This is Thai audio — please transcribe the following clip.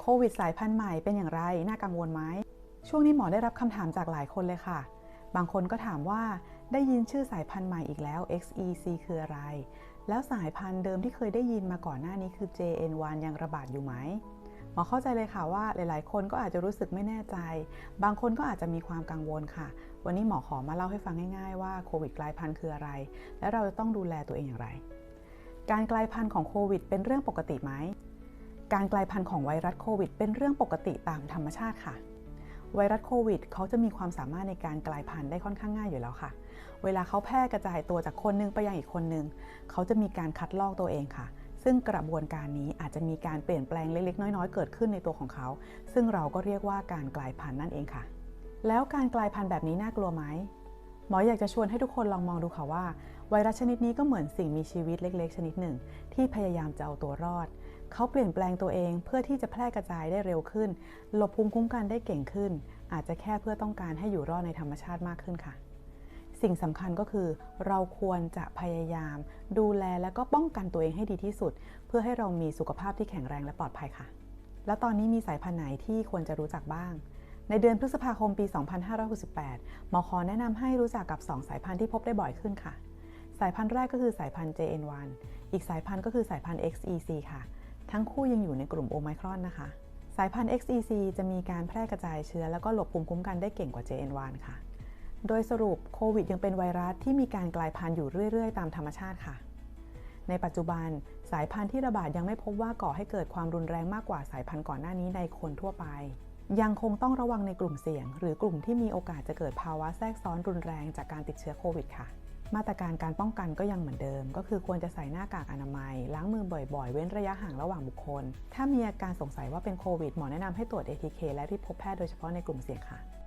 โควิดสายพันธุ์ใหม่เป็นอย่างไร น่ากังวลไหม ช่วงนี้หมอได้รับคำถามจากหลายคนเลยค่ะ บางคนก็ถามว่าได้ยินชื่อสายพันธุ์ใหม่อีกแล้ว XEC คืออะไร แล้วสายพันธุ์เดิมที่เคยได้ยินมาก่อนหน้านี้คือ JN1 ยังระบาดอยู่ไหม หมอเข้าใจเลยค่ะว่าหลาย ๆ คนก็อาจจะรู้สึกไม่แน่ใจ บางคนก็อาจจะมีความกังวลค่ะ วันนี้หมอขอมาเล่าให้ฟังง่าย ๆ ว่าโควิดกลายพันธุ์คืออะไร และเราจะต้องดูแลตัวเองอย่างไร การกลายพันธุ์ของโควิดเป็นเรื่องปกติไหม การกลายพันธุ์ของไวรัสโควิด เป็นเรื่องปกติตามธรรมชาติค่ะ ไวรัสโควิดเขาจะมีความสามารถในการกลายพันธุ์ได้ค่อนข้างง่ายอยู่แล้วค่ะ เวลาเขาแพร่กระจายตัวจากคนหนึงไปยังอีกคนหนึงเขาจะมีการคัดลอกตัวเองค่ะ ซึ่งกระบวนการนี้อาจจะมีการเปลี่ยนแปลงเล็กๆ น้อยๆ เกิดขึ้นในตัวของเขา ซึ่งเราก็เรียกว่าการกลายพันธุ์นั่นเองค่ะ แล้วการกลายพันธุ์แบบนี้น่ากลัวไหมหมออยากจะชวนให้ทุกคนลองมองดูค่ะว่า ไวรัสชนิดนี้ก็เหมือนสิ่งมีชีวิตเล็ก ๆ ชนิดหนึ่ง ที่พยายามจะเอาตัวรอด เขาเปลี่ยนแปลงตัวเองเพื่อที่จะแพร่กระจายได้เร็วขึ้น หลบภูมิคุ้มกันได้เก่งขึ้น อาจจะแค่เพื่อต้องการให้อยู่รอดในธรรมชาติมากขึ้นค่ะ สิ่งสำคัญก็คือ เราควรจะพยายาม ดูแลและก็ป้องกันตัวเองให้ดีที่สุด เพื่อให้เรามีสุขภาพที่แข็งแรงและปลอดภัยค่ะ แล้วตอนนี้มีสายพันธุ์ไหนที่ควรจะรู้จักบ้างในเดือนพฤษภาคมปี 2568 หมอขอแนะนำให้รู้จักกับ 2 สายพันธุ์ที่พบได้บ่อยขึ้นค่ะ สายพันธุ์แรกก็คือสายพันธุ์ JN1 อีกสายพันธุ์ก็คือสายพันธุ์ XEC ค่ะ ทั้งคู่ยังอยู่ในกลุ่มโอไมครอนนะคะ สายพันธุ์ XEC จะมีการแพร่กระจายเชื้อ แล้วก็หลบภูมิคุ้มกันได้เก่งกว่า JN1 ค่ะ โดยสรุปโควิดยังเป็นไวรัสที่มีการกลายพันธุ์อยู่เรื่อยๆ ตามธรรมชาติค่ะ ในปัจจุบันสายพันธุ์ที่ระบาดยังไม่พบว่าก่อให้เกิดความรุนแรงมากกว่าสายพันธุ์ก่อนหน้านี้ในคนทั่วไป ยังคงต้องระวังในกลุ่มเสี่ยง หรือกลุ่มที่มีโอกาสจะเกิดภาวะแทรกซ้อนรุนแรงจากการติดเชื้อโควิดค่ะ มาตรการการป้องกันก็ยังเหมือนเดิม ก็คือควรจะใส่หน้ากากอนามัย ล้างมือบ่อยๆ เว้นระยะห่างระหว่างบุคคล ถ้ามีอาการสงสัยว่าเป็นโควิดหมอแนะนำให้ตรวจ ATK และรีบพบแพทย์โดยเฉพาะในกลุ่มเสี่ยงค่ะ